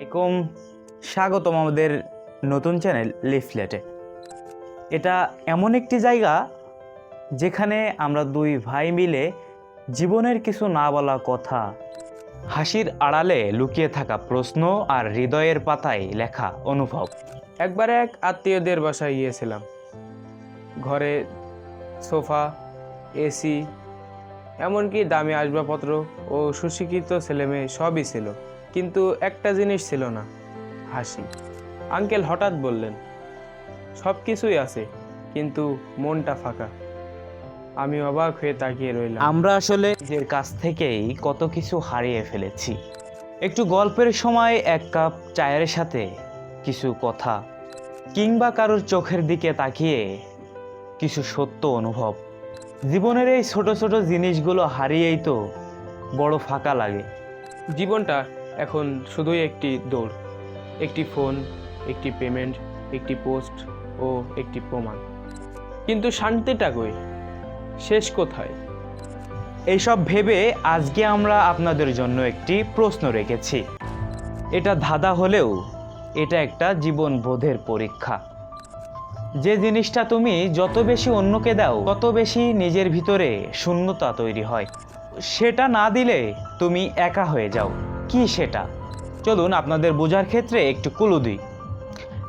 এরকম স্বাগতম আমাদের নতুন চ্যানেল লিফলেটে। এটা এমন একটি জায়গা যেখানে আমরা দুই ভাই মিলে জীবনের কিছু না বলা কথা, হাসির আড়ালে লুকিয়ে থাকা প্রশ্ন আর হৃদয়ের পাতায় লেখা অনুভব। একবার এক আত্মীয়দের বাসায় গিয়েছিলাম। ঘরে সোফা, এসি, এমনকি দামি আসবাবপত্র ও সুশিক্ষিত ছেলেমেয়ে সবই ছিল। কিন্তু একটা জিনিস ছিল না হাসি। আঙ্কেল হঠাৎ বললেন সব কিছুই আছে কিন্তু মনটা ফাঁকা। আমি অবাক হয়ে তাকিয়ে রইলাম। আমরা আসলে নিজের কাছ থেকেই কত কিছু হারিয়ে ফেলেছি। একটু গল্পের সময় এক কাপ চায়ের সাথে কিছু কথা কিংবা কারোর চোখের দিকে তাকিয়ে কিছু সত্য অনুভব। জীবনের এই ছোট ছোট জিনিসগুলো হারিয়েই তো বড় ফাঁকা লাগে। জীবনটা এখন শুধুই একটি দৌড়, একটি ফোন, একটি পেমেন্ট, একটি পোস্ট ও একটি প্রমাণ। কিন্তু শান্তিটা কই? শেষ কোথায়? এইসব ভেবে আজকে আমরা আপনাদের জন্য একটি প্রশ্ন রেখেছি। এটা ধাঁধা হলেও এটা একটা জীবন বোধের পরীক্ষা। যে জিনিসটা তুমি যত বেশি অন্যকে দাও, তত বেশি নিজের ভিতরে শূন্যতা তৈরি হয়। সেটা না দিলে তুমি একা হয়ে যাও। কি সেটা? চলুন আপনাদের বোঝার ক্ষেত্রে একটু কুলু দিই।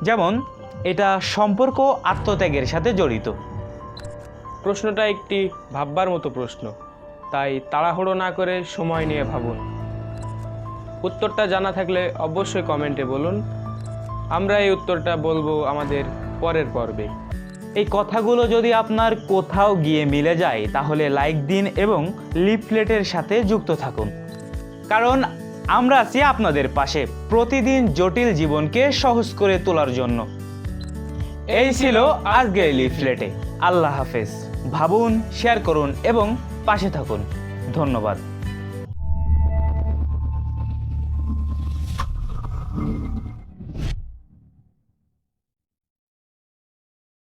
যেমন, এটা সম্পর্ক আত্মত্যাগের সাথে জড়িত। প্রশ্নটা একটি ভাববার মতো প্রশ্ন। তাই তাড়াহুড়ো না করে সময় নিয়ে ভাবুন। উত্তরটা জানা থাকলে অবশ্যই কমেন্টে বলুন। আমরা এই উত্তরটা বলব আমাদের পরের পর্বে। এই কথাগুলো যদি আপনার কোথাও গিয়ে মিলে যায়, তাহলে লাইক দিন এবং লিফলেটের সাথে যুক্ত থাকুন। কারণ আমরা আছি আপনাদের পাশে প্রতিদিন জটিল জীবনকে সহজ করে তোলার জন্য। এই ছিল আজকের লিফলেটে। আল্লাহ হাফেজ। ভাবুন, শেয়ার করুন এবং পাশে থাকুন। ধন্যবাদ।